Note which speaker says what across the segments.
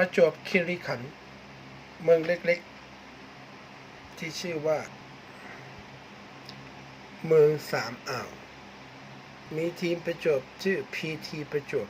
Speaker 1: ประจวบคีรีขันธ์เมืองเล็กๆ ที่ชื่อว่า เมืองสามอ่าว มีทีมประจวบชื่อพีทีประจวบ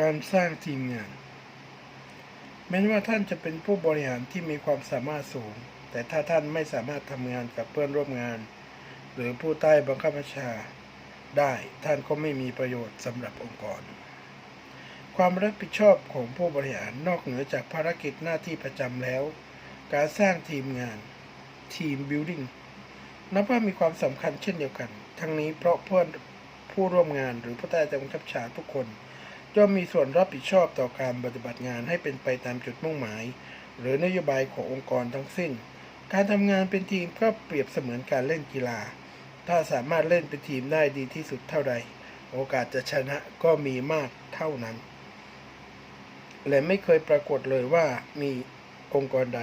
Speaker 1: การสร้างทีมงาน แม้ว่าท่านจะเป็นผู้บริหารที่มีความสามารถสูง แต่ถ้าท่านไม่สามารถทำงานกับเพื่อนร่วมงาน หรือผู้ใต้บังคับบัญชาได้ท่านก็ไม่มีประโยชน์สำหรับองค์กร ความรับผิดชอบของผู้บริหารนอกเหนือจากภารกิจหน้าที่ประจำแล้ว การสร้างทีมงานทีมบิ l ดิ้งนับว่ามีความสำคัญเช่นเดียวกัน ทั้งนี้เพราะเพื่อนผู้ร่วมงานหรือผู้ใต้บังคับบัญชาทุกคน ย่อมมีส่วนรับผิดชอบต่อการปฏิบัติงานให้เป็นไปตามจุดมุ่งหมาย หรือนโยบายขององค์กรทั้งสิ้น การทำงานเป็นทีมก็เปรียบเสมือนการเล่นกีฬา ถ้าสามารถเล่นเป็นทีมได้ดีที่สุดเท่าใด โอกาสจะชนะก็มีมากเท่านั้น และไม่เคยปรากฏเลยว่ามีองค์กรใด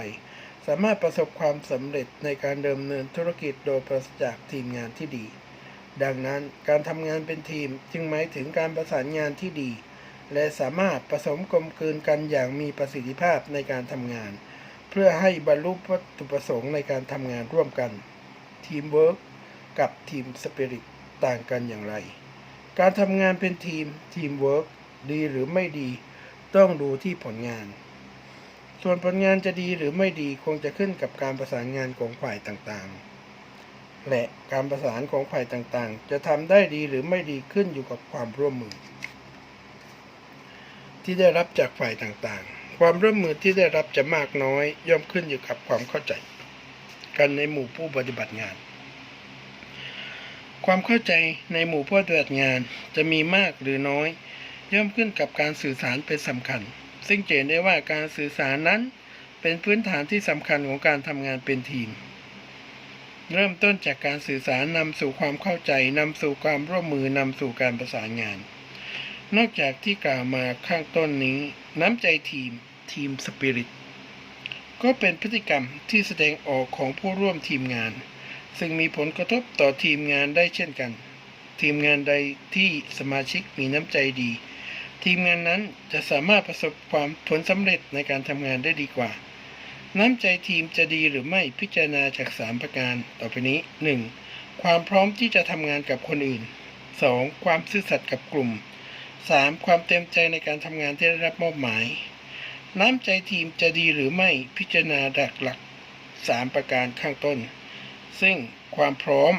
Speaker 1: สามารถประสบความสำเร็จในการดำเนินธุรกิจโดยปราศจากทีมงานที่ดี ดังนั้นการทำงานเป็นทีมจึงหมายถึงการประสานงานที่ดี และสามารถผสมกลมกลืนกันอย่างมีประสิทธิภาพในการทำงาน เพื่อให้บรรลุวัตถุประสงค์ในการทำงานร่วมกันทีมเวิร์กกับทีมสปิริตต่างกันอย่างไร การทำงานเป็นทีมทีมเวิร์กดีหรือไม่ดี ต้องดูที่ผลงาน ส่วนผลงานจะดีหรือไม่ดีคงจะขึ้นกับการประสานงานของฝ่ายต่างๆและการประสานของฝ่ายต่างๆ จะทำได้ดีหรือไม่ดีขึ้นอยู่กับความร่วมมือ ที่ได้รับจากฝ่ายต่างๆ ความร่วมมือที่ได้รับจะมากน้อย ย่อมขึ้นอยู่กับความเข้าใจ กันในหมู่ผู้ปฏิบัติงาน ความเข้าใจในหมู่ผู้ปฏิบัติงานจะมีมากหรือน้อย ย่อมขึ้นกับการสื่อสารเป็นสำคัญ ซึ่งเจนได้ว่าการสื่อสารนั้นเป็นพื้นฐานที่สำคัญของการทำงานเป็นทีม เริ่มต้นจากการสื่อสารนำสู่ความเข้าใจนำสู่ความร่วมมือนำสู่การประสานงาน นอกจากที่กล่าวมาข้างต้นนี้ น้ำใจทีมทีมสปิริตก็เป็นพฤติกรรมที่แสดงออกของผู้ร่วมทีมงาน ซึ่งมีผลกระทบต่อทีมงานได้เช่นกัน ทีมงานใดที่สมาชิกมีน้ำใจดี ทีมงานนั้นจะสามารถประสบความผลสำเร็จในการทำงานได้ดีกว่า น้ำใจทีมจะดีหรือไม่พิจารณาจาก 3 ประการต่อไปนี้ 1. ความพร้อมที่จะทำงานกับคนอื่น 2. ความซื่อสัตย์กับกลุ่ม 3. ความเต็มใจในการทำงานที่ได้รับมอบหมาย น้ำใจทีมจะดีหรือไม่พิจารณาดักหลัก 3 ประการข้างต้น ซึ่งความพร้อม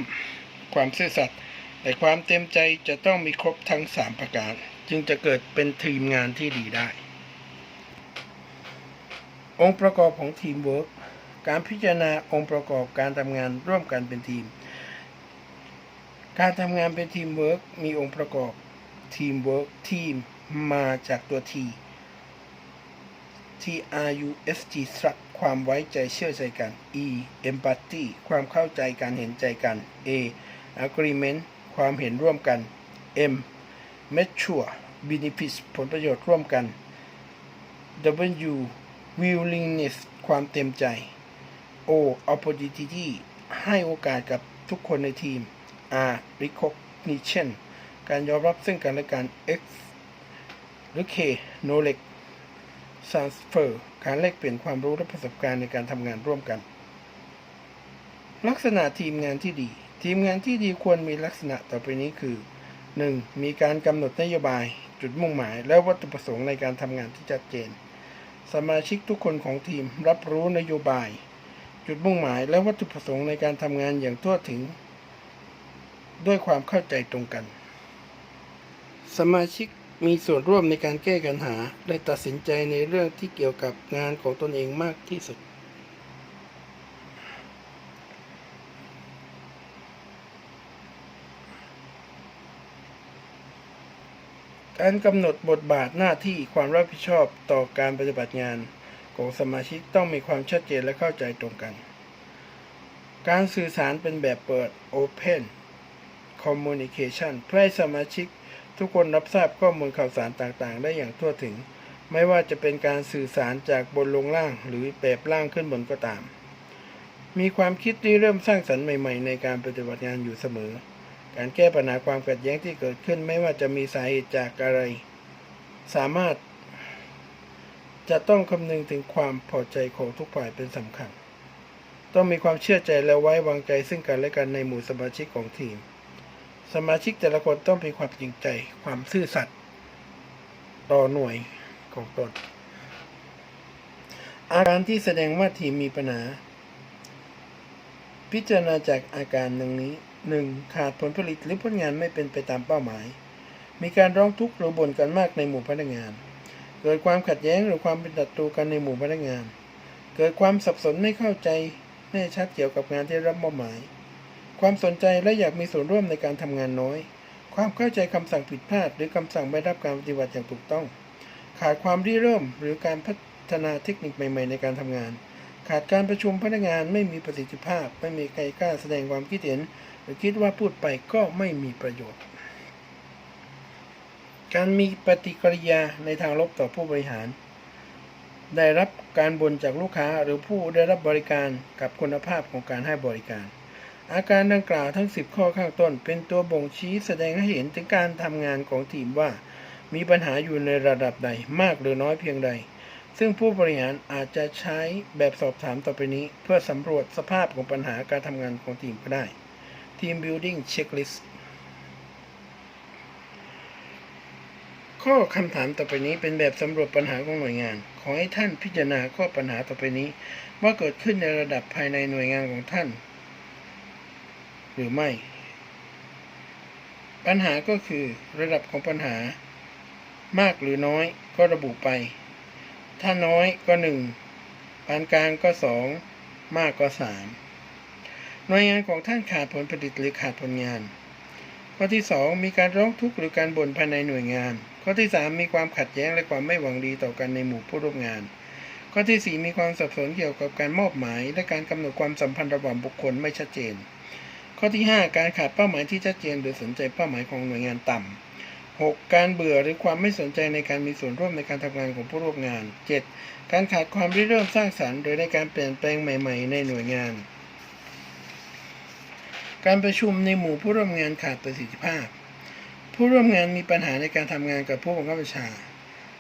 Speaker 1: ความซื่อสัตย์และความเต็มใจจะต้องมีครบทั้ง 3 ประการ จึงจะเกิดเป็นทีมงานที่ดีได้ องค์ประกอบของทีมเวิร์กการพิจารณาองค์ประกอบการทำงานร่วมกันเป็นทีม การทำงานเป็นทีมเวิร์กมีองค์ประกอบ ทีมเวิร์กทีมมาจากตัว T T R U S T trust ความไว้ใจเชื่อใจกัน E empathy ความเข้าใจการเห็นใจกัน A agreement ความเห็นร่วมกัน M mature benefits ผลประโยชน์ร่วมกัน W willingness ความเต็มใจ O opportunity ให้โอกาสกับทุกคนในทีม R recognition การยอมรับซึ่งกันและกัน X หรือ K knowledge transfer การแลกเปลี่ยนความรู้และประสบการณ์ในการทำงานร่วมกัน ลักษณะทีมงานที่ดี ทีมงานที่ดีควรมีลักษณะต่อไปนี้คือ 1. มีการกำหนดนโยบาย จุดมุ่งหมาย และวัตถุประสงค์ในการทำงานที่ชัดเจน สมาชิกทุกคนของทีมรับรู้นโยบาย จุดมุ่งหมาย และวัตถุประสงค์ในการทำงานอย่างทั่วถึง ด้วยความเข้าใจตรงกัน สมาชิกมีส่วนร่วมในการแก้ปัญหา และตัดสินใจในเรื่องที่เกี่ยวกับงานของตนเองมากที่สุด การกำหนดบทบาทหน้าที่ความรับผิดชอบต่อการปฏิบัติงานของสมาชิกต้องมีความชัดเจนและเข้าใจตรงกัน การสื่อสารเป็นแบบเปิด Open Communication เพื่อให้สมาชิก ทุกคนรับทราบข้อมูลข่าวสารต่างๆ ได้อย่างทั่วถึง ไม่ว่าจะเป็นการสื่อสารจากบนลงล่างหรือแบบล่างขึ้นบนก็ตาม มีความคิดที่เริ่มสร้างสรรค์ใหม่ ๆ ในการปฏิบัติงานอยู่เสมอ การแก้ปัญหาความขัดแย้งที่เกิดขึ้นไม่ว่าจะมีสาเหตุจากอะไร สามารถ จะต้องคำนึงถึงความพอใจของทุกฝ่ายเป็นสำคัญ ต้องมีความเชื่อใจและไว้วางใจซึ่งกันและกันในหมู่สมาชิกของทีม สมาชิกแต่ละคนต้องมีความจริงใจ ความซื่อสัตย์ต่อหน่วยของตน อาการที่แสดงว่าทีมมีปัญหา พิจารณาจากอาการดังนี้ 1. ขาดผลผลิตหรือผลงานไม่เป็นไปตามเป้าหมาย มีการร้องทุกข์หรือบ่นกันมากในหมู่พนักงาน เกิดความขัดแย้งหรือความเป็นศัตรูกันในหมู่พนักงาน เกิดความสับสนไม่เข้าใจแน่ชัดเกี่ยวกับงานที่รับมอบหมาย ความสนใจและอยากมีส่วนร่วมในการทำงานน้อย ความเข้าใจคำสั่งผิดพลาด หรือคำสั่งไม่รับการปฏิบัติอย่างถูกต้อง ขาดความริเริ่มหรือการพัฒนาเทคนิคใหม่ๆ ในการทำงาน ขาดการประชุมพนักงานไม่มีประสิทธิภาพ ไม่มีใครกล้าแสดงความคิดเห็น หรือคิดว่าพูดไปก็ไม่มีประโยชน์ การมีปฏิกิริยาในทางลบต่อผู้บริหาร ได้รับการบ่นจากลูกค้าหรือผู้ได้รับบริการกับคุณภาพของการให้บริการ อาการดังกล่าวทั้ง 10 ข้อข้างต้น เป็นตัวบ่งชี้แสดงให้เห็นถึงการทำงานของทีมว่า มีปัญหาอยู่ในระดับใดมากหรือน้อยเพียงใด ซึ่งผู้บริหารอาจจะใช้แบบสอบถามต่อไปนี้ เพื่อสำรวจสภาพของปัญหาการทำงานของทีมก็ได้ Team Building Checklist ข้อคำถามต่อไปนี้เป็นแบบสำรวจปัญหาของหน่วยงาน ขอให้ท่านพิจารณาข้อปัญหาต่อไปนี้ ว่าเกิดขึ้นในระดับภายในหน่วยงานของท่าน หรือไม่ ปัญหาก็คือระดับของปัญหา มากหรือน้อยก็ระบุไป ถ้าน้อยก็หนึ่งปานกลางก็สองมากก็สามหน่วยงานของท่านขาดผลผลิตหรือขาดผลงาน ข้อที่สองมีการร้องทุกข์หรือการบ่นภายในหน่วยงาน ข้อที่สามมีความขัดแย้งและความไม่หวังดีต่อกันในหมู่ผู้ร่วมงาน ข้อที่สี่มีความสับสนเกี่ยวกับการมอบหมาย และการกำหนดความสัมพันธ์ระหว่างบุคคลไม่ชัดเจน ข้อที่ห้าการขาดเป้าหมายที่ชัดเจนหรือสนใจเป้าหมายของหน่วยงานต่ำ 6. การเบื่อหรือความไม่สนใจในการมีส่วนร่วมในการทำงานของผู้ร่วมงาน 7. การขาดความริเริ่มสร้างสรรค์โดยในการเปลี่ยนแปลงใหม่ ๆ ในหน่วยงาน การประชุมในหมู่ผู้ร่วมงานขาดประสิทธิภาพ ผู้ร่วมงานมีปัญหาในการทำงานกับผู้บังคับบัญชา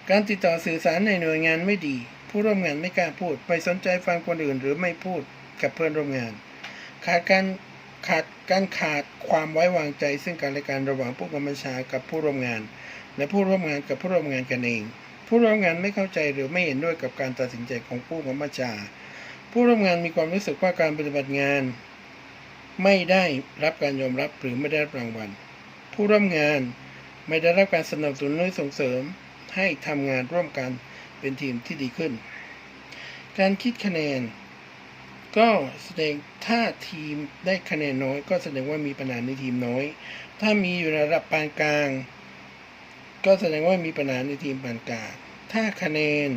Speaker 1: การติดต่อสื่อสารในหน่วยงานไม่ดี ผู้ร่วมงานไม่กล้าพูด ไม่สนใจฟังคนอื่น หรือไม่พูดกับเพื่อนร่วมงาน ขาดการ ขาดการขาดความไว้วางใจ ซึ่งกันและกันระหว่างผู้กำกับบัญชากับผู้ร่วมงาน และผู้ร่วมงานกับผู้ร่วมงานกันเอง ผู้ร่วมงานไม่เข้าใจหรือไม่เห็นด้วยกับการตัดสินใจของผู้กำกับบัญชา ผู้ร่วมงานมีความรู้สึกว่าการปฏิบัติงาน ไม่ได้รับการยอมรับหรือไม่ได้รับรางวัล ผู้ร่วมงานไม่ได้รับการสนับสนุนหรือส่งเสริมให้ทำงานร่วมกันเป็นทีมที่ดีขึ้น การคิดคะแนน ก็แสดงถ้าทีมได้คะแนนน้อย ก็แสดงว่ามีปัญหาในทีมน้อย ถ้ามีอยู่ในระดับปานกลาง ก็แสดงว่ามีปัญหาในทีมปานกลาง ถ้าคะแนน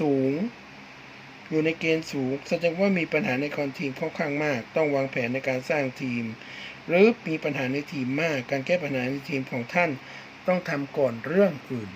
Speaker 1: สูง อยู่ในเกณฑ์สูง แสดงว่ามีปัญหาในคอนทีมค่อนข้างมาก ต้องวางแผนในการสร้างทีม หรือมีปัญหาในทีมมาก การแก้ปัญหาในทีมของท่านต้องทำก่อนเรื่องอื่น